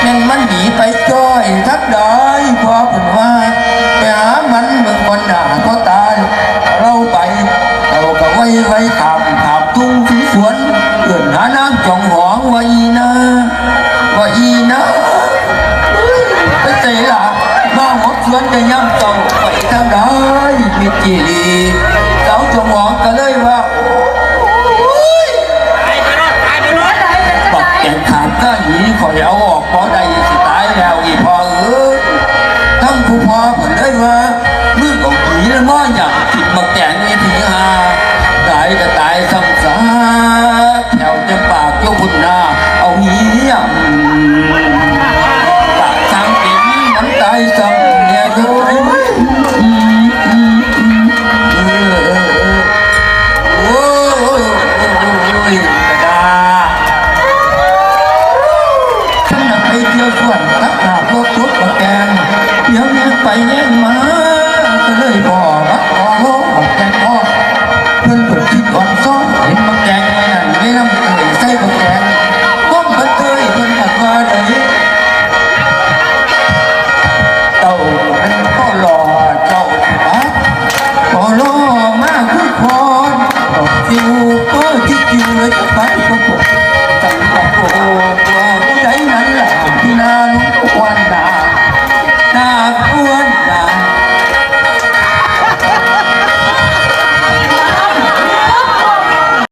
แม่นมันหนีไปจ้อยทักได้พอเพิ่นว่า ไปหามันเมืองบนหนาก็ตายเราไปเราก็ไว้ไว้ขามขามทุ่งถึงสวนเกินหานางจองหองว่าอีนะว่าอีนะไปเตะล่ะมาหัวสวนจะย่ำเจ้าไปทางใดมีจีรีเจ้าจองหองก็เลยว่า สวนตักหาพวกทุกข์กับแกงเดี๋ยวแย่งไปแย่